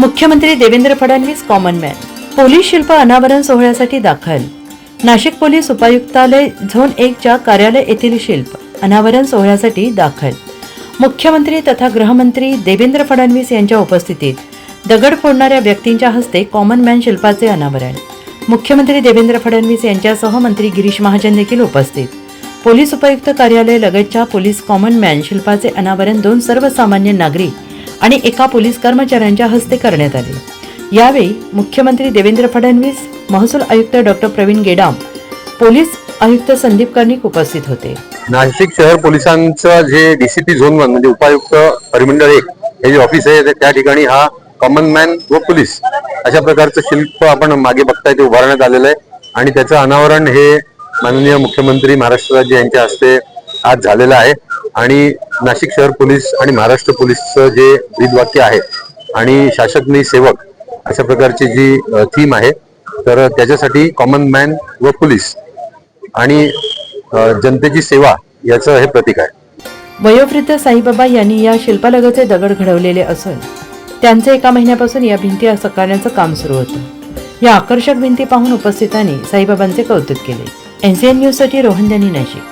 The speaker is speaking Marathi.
मुख्यमंत्री Devendra Fadnavis common man police शिल्प अनावरण सोहळ्यासाठी दाखल. नाशिक पोलीस उपायुक्तालय झोन एकच्या कार्यालय येथील शिल्प अनावरण सोहळ्यासाठी दाखल. मुख्यमंत्री तथा गृहमंत्री देवेंद्र फडणवीस यांच्या उपस्थितीत दगड फोडणाऱ्या व्यक्तींच्या हस्ते कॉमन मॅन शिल्पाचे अनावरण. मुख्यमंत्री देवेंद्र फडणवीस यांच्यासह मंत्री गिरीश महाजन देखील उपस्थित. पोलीस उपायुक्त कार्यालय लगतच्या पोलीस कॉमन मॅन शिल्पाचे अनावरण दोन सर्वसामान्य नागरिक आणि एका पोलीस कर्मचाऱ्यांच्या हस्ते करण्यात आले. यावेळी मुख्यमंत्री देवेंद्र फडणवीस महसूल आयुक्त डॉक्टर प्रवीण गेडाम पोलीस आयुक्त संदीप कर्णिक उपस्थित होते. नाशिक शहर पोलिसांचं जे डीसीपी झोन वन म्हणजे उपायुक्त परिमंडळ एक हे जे ऑफिस आहे त्या ठिकाणी हा कॉमन मॅन व पोलीस अशा प्रकारचं शिल्प आपण मागे बघताय ते उभारण्यात आलेलं आहे. आणि त्याचं अनावरण हे माननीय मुख्यमंत्री महाराष्ट्र राज्य यांच्या हस्ते आज झालेलं आहे. आणि नाशिक शहर पोलीस आणि महाराष्ट्र पोलीसचं जे ब्रीदवाक्य आहे आणि शासक मी सेवक अशा प्रकारची जी थीम आहे तर त्याच्यासाठी कॉमन मॅन व पोलीस आणि जनतेची सेवा याचं हे प्रतीक आहे. वयोवृद्ध साईबाबा यांनी या शिल्पालगाचे दगड घडवलेले असून त्यांचे एका महिन्यापासून या भिंती साकारण्याचं काम सुरू होतं. या आकर्षक भिंती पाहून उपस्थितांनी साईबाबांचे कौतुक केले. एनसीएन न्यूजसाठी रोहन यांनी नाशिक.